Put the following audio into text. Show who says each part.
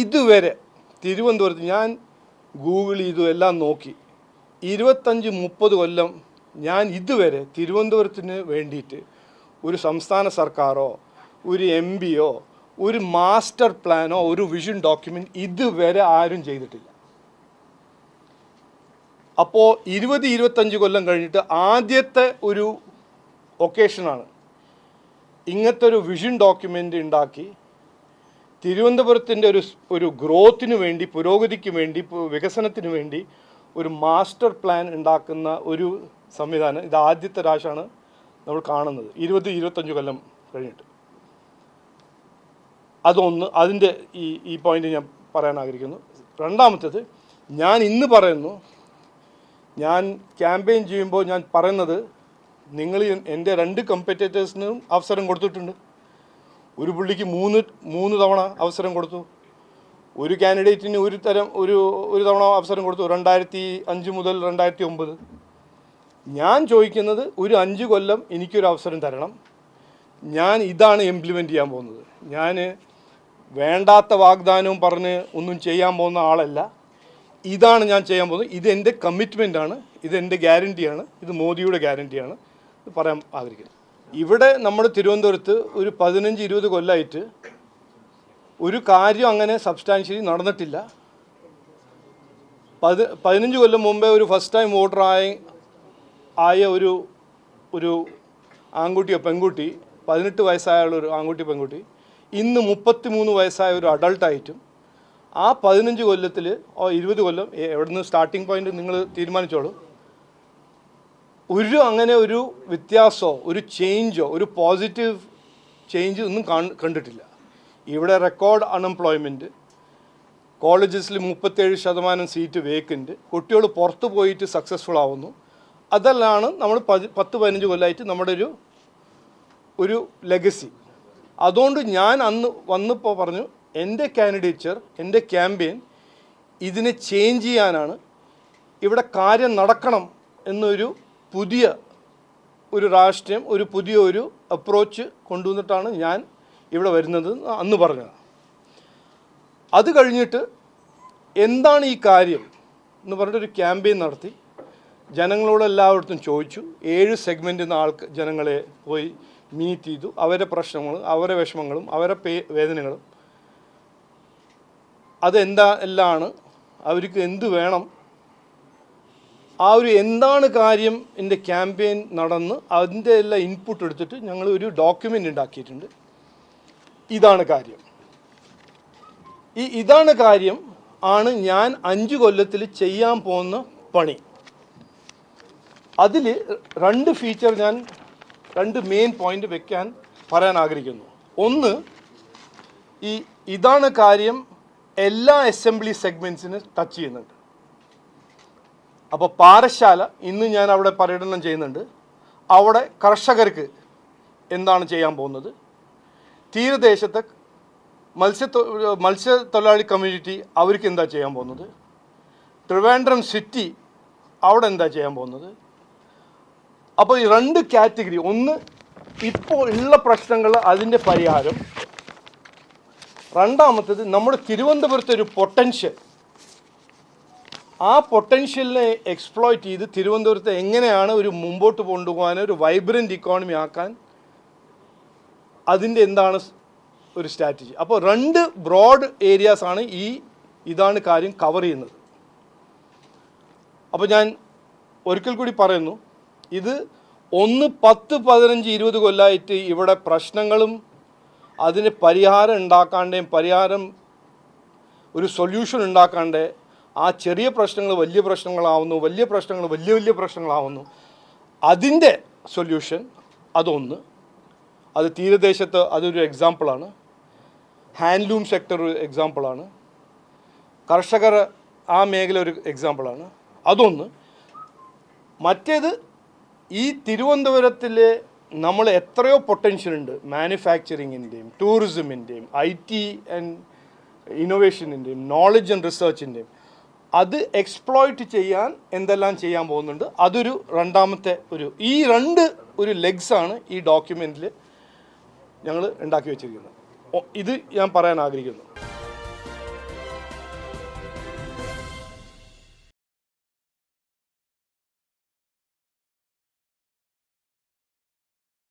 Speaker 1: ഇതുവരെ തിരുവനന്തപുരത്ത് ഞാൻ ഗൂഗിൾ ചെയ്തു എല്ലാം നോക്കി. ഇരുപത്തഞ്ച് മുപ്പത് കൊല്ലം ഞാൻ ഇതുവരെ തിരുവനന്തപുരത്തിന് വേണ്ടിയിട്ട് ഒരു സംസ്ഥാന സർക്കാരോ ഒരു എം ഒരു മാസ്റ്റർ പ്ലാനോ ഒരു വിഷൻ ഡോക്യുമെന്റ് ഇതുവരെ ആരും ചെയ്തിട്ടില്ല. അപ്പോൾ ഇരുപത് ഇരുപത്തഞ്ച് കൊല്ലം കഴിഞ്ഞിട്ട് ആദ്യത്തെ ഒരു ഒക്കേഷനാണ് ഇങ്ങനത്തെ ഒരു വിഷൻ ഡോക്യുമെന്റ് ഉണ്ടാക്കി തിരുവനന്തപുരത്തിന്റെ ഒരു ഒരു ഗ്രോത്തിന് വേണ്ടി പുരോഗതിക്ക് വേണ്ടി വികസനത്തിന് വേണ്ടി ഒരു മാസ്റ്റർ പ്ലാൻ ഉണ്ടാക്കുന്ന ഒരു സംവിധാനം ഇത് ആദ്യത്തെ രാശാണ് നമ്മൾ കാണുന്നത്. ഇരുപത് ഇരുപത്തഞ്ച് കൊല്ലം കഴിഞ്ഞിട്ട്. അതൊന്ന് അതിന്റെ ഈ ഈ പോയിന്റ് ഞാൻ പറയാൻ ആഗ്രഹിക്കുന്നു. രണ്ടാമത്തേത് ഞാൻ ഇന്ന് പറയുന്നു ഞാൻ ക്യാമ്പയിൻ ചെയ്യുമ്പോൾ ഞാൻ പറയുന്നത് നിങ്ങൾ എന്റെ രണ്ട് കമ്പറ്റേറ്റേഴ്സിനും അവസരം കൊടുത്തിട്ടുണ്ട്. ഒരു പുള്ളിക്ക് മൂന്ന് മൂന്ന് തവണ അവസരം കൊടുത്തു. ഒരു കാൻഡിഡേറ്റിന് ഒരു തരം ഒരു ഒരു തവണ അവസരം കൊടുത്തു. രണ്ടായിരത്തി അഞ്ച് മുതൽ രണ്ടായിരത്തി ഒമ്പത്. ഞാൻ ചോദിക്കുന്നത് ഒരു അഞ്ച് കൊല്ലം എനിക്കൊരു അവസരം തരണം. ഞാൻ ഇതാണ് ഇംപ്ലിമെന്റ് ചെയ്യാൻ പോകുന്നത്. ഞാൻ വേണ്ടാത്ത വാഗ്ദാനവും പറഞ്ഞ് ഒന്നും ചെയ്യാൻ പോകുന്ന ആളല്ല. ഇതാണ് ഞാൻ ചെയ്യാൻ പോകുന്നത്. ഇത് ആണ്. ഇത് എന്റെ ഗ്യാരണ്ടിയാണ് ഇത് മോദിയുടെ ഇത് പറയാൻ ആഗ്രഹിക്കുന്നത് ഇവിടെ നമ്മൾ തിരുവനന്തപുരത്ത് ഒരു പതിനഞ്ച് ഇരുപത് കൊല്ലമായിട്ട് ഒരു കാര്യം അങ്ങനെ സബ്സ്റ്റാൻഷ്യലി നടന്നിട്ടില്ല. പതി പതിനഞ്ച് കൊല്ലം മുമ്പേ ഒരു ഫസ്റ്റ് ടൈം വോട്ടർ ആയ ഒരു ഒരു ആൺകുട്ടിയോ പെൺകുട്ടി പതിനെട്ട് വയസ്സായുള്ള ഒരു ആൺകുട്ടി പെൺകുട്ടി ഇന്ന് മുപ്പത്തി മൂന്ന് വയസ്സായ ഒരു അഡൾട്ടായിട്ടും ആ പതിനഞ്ച് കൊല്ലത്തിൽ ഇരുപത് കൊല്ലം എവിടുന്ന് സ്റ്റാർട്ടിംഗ് പോയിന്റ് നിങ്ങൾ തീരുമാനിച്ചോളൂ. ഒരു അങ്ങനെ ഒരു വ്യത്യാസമോ ഒരു ചേഞ്ചോ ഒരു പോസിറ്റീവ് ചേഞ്ച് ഒന്നും കണ്ടിട്ടില്ല. ഇവിടെ റെക്കോർഡ് അൺഎംപ്ലോയ്മെന്റ് കോളേജസിൽ മുപ്പത്തേഴ് ശതമാനം സീറ്റ് വേക്കന്റ് കുട്ടികൾ പുറത്ത് പോയിട്ട് സക്സസ്ഫുൾ ആവുന്നു. അതെല്ലാം നമ്മൾ പതി പത്ത് പതിനഞ്ച് കൊല്ലമായിട്ട് നമ്മുടെ ഒരു ഒരു ലെഗസി അതുകൊണ്ട് ഞാൻ അന്ന് വന്നപ്പോൾ പറഞ്ഞു എന്റെ കാൻഡിഡേച്ചർ എന്റെ ക്യാമ്പയിൻ ഇതിനെ ചേഞ്ച് ചെയ്യാനാണ് ഇവിടെ കാര്യം നടക്കണം എന്നൊരു പുതിയ ഒരു രാഷ്ട്രീയം ഒരു പുതിയ ഒരു അപ്രോച്ച് കൊണ്ടുവന്നിട്ടാണ് ഞാൻ ഇവിടെ വരുന്നത് അന്ന് പറഞ്ഞത്. അത് കഴിഞ്ഞിട്ട് എന്താണ് ഈ കാര്യം എന്ന് പറഞ്ഞിട്ടൊരു ക്യാമ്പയിൻ നടത്തി. ജനങ്ങളോട് എല്ലായിടത്തും ചോദിച്ചു. ഏഴ് സെഗ്മെന്റിൽ നിന്ന് ആൾക്ക് ജനങ്ങളെ പോയി മീറ്റ് ചെയ്തു. അവരുടെ പ്രശ്നങ്ങളും അവരുടെ വിഷമങ്ങളും അവരുടെ പേ വേദനകളും. അതെന്താ എല്ലാമാണ്. അവർക്ക് എന്ത് വേണം ആ ഒരു എന്താണ് കാര്യം എന്റെ ക്യാമ്പയിൻ നടന്ന് അതിന്റെ എല്ലാം ഇൻപുട്ട് എടുത്തിട്ട് ഞങ്ങൾ ഒരു ഡോക്യുമെന്റ് ഉണ്ടാക്കിയിട്ടുണ്ട്. ഇതാണ് കാര്യം. ഈ ഇതാണ് കാര്യം ആണ് ഞാൻ അഞ്ച് കൊല്ലത്തിൽ ചെയ്യാൻ പോകുന്ന പണി. അതിൽ രണ്ട് ഫീച്ചർ ഞാൻ രണ്ട് മെയിൻ പോയിന്റ് വെക്കാൻ പറയാൻ ആഗ്രഹിക്കുന്നു. ഒന്ന് ഈ ഇതാണ് കാര്യം എല്ലാ അസംബ്ലി സെഗ്മെന്റ്സിന് ടച്ച് ചെയ്യുന്നുണ്ട്. അപ്പോൾ പാറശാല ഇന്ന് ഞാൻ അവിടെ പര്യടനം ചെയ്യുന്നുണ്ട്. അവിടെ കർഷകർക്ക് എന്താണ് ചെയ്യാൻ പോകുന്നത്? തീരദേശത്തെ മത്സ്യ മത്സ്യത്തൊഴിലാളി കമ്മ്യൂണിറ്റി അവർക്ക് എന്താ ചെയ്യാൻ പോകുന്നത്? ട്രിവാൻഡ്രം സിറ്റി അവിടെ എന്താ ചെയ്യാൻ പോകുന്നത്? അപ്പോൾ ഈ രണ്ട് കാറ്റഗറി ഒന്ന് ഇപ്പോൾ ഉള്ള പ്രശ്നങ്ങൾ അതിന്റെ പരിഹാരം. രണ്ടാമത്തേത് നമ്മുടെ തിരുവനന്തപുരത്തെ ഒരു പൊട്ടൻഷ്യൽ ആ പൊട്ടൻഷ്യലിനെ എക്സ്പ്ലോയിറ്റ് ചെയ്ത് തിരുവനന്തപുരത്തെ എങ്ങനെയാണ് ഒരു മുമ്പോട്ട് കൊണ്ടുപോകാൻ ഒരു വൈബ്രന്റ് ഇക്കോണമി ആക്കാൻ അതിന്റെ എന്താണ് ഒരു സ്ട്രാറ്റജി അപ്പോൾ രണ്ട് ബ്രോഡ് ഏരിയാസാണ് ഈ ഇതാണ് കാര്യം കവർ ചെയ്യുന്നത്. അപ്പോൾ ഞാൻ ഒരിക്കൽ കൂടി പറയുന്നു ഇത് ഒന്ന് പത്ത് പതിനഞ്ച് ഇരുപത് കൊല്ലമായിട്ട് ഇവിടെ പ്രശ്നങ്ങളും അതിന് പരിഹാരം ഉണ്ടാക്കാണ്ടേയും പരിഹാരം ഒരു സൊല്യൂഷൻ ഉണ്ടാക്കാണ്ട് ആ ചെറിയ പ്രശ്നങ്ങൾ വലിയ പ്രശ്നങ്ങളാവുന്നു വലിയ പ്രശ്നങ്ങൾ വലിയ വലിയ പ്രശ്നങ്ങളാവുന്നു. അതിന്റെ സൊല്യൂഷൻ അതൊന്ന്. അത് തീരദേശത്ത് അതൊരു എക്സാമ്പിളാണ് ഹാൻഡ്ലൂം സെക്ടർ ഒരു എക്സാമ്പിളാണ് കർഷകർ ആ മേഖല ഒരു എക്സാമ്പിളാണ് അതൊന്ന്. മറ്റേത് ഈ തിരുവനന്തപുരത്തിലെ നമ്മൾ എത്രയോ പൊട്ടൻഷ്യൽ ഉണ്ട് മാനുഫാക്ചറിങ്ങിന്റെയും ടൂറിസമിന്റെയും ഐ ടി ആൻഡ് ഇന്നോവേഷനിന്റെയും നോളജ് ആൻഡ് റിസർച്ചിന്റെയും അത് എക്സ്പ്ലോയിറ്റ് ചെയ്യാൻ എന്തെല്ലാം ചെയ്യാൻ പോകുന്നുണ്ട്. അതൊരു രണ്ടാമത്തെ ഒരു ഈ രണ്ട് ഒരു ലെഗ്സാണ് ഈ ഡോക്യുമെന്റിൽ ഞങ്ങൾ ഉണ്ടാക്കി വെച്ചിരിക്കുന്നത്. ഇത് ഞാൻ പറയാൻ ആഗ്രഹിക്കുന്നു.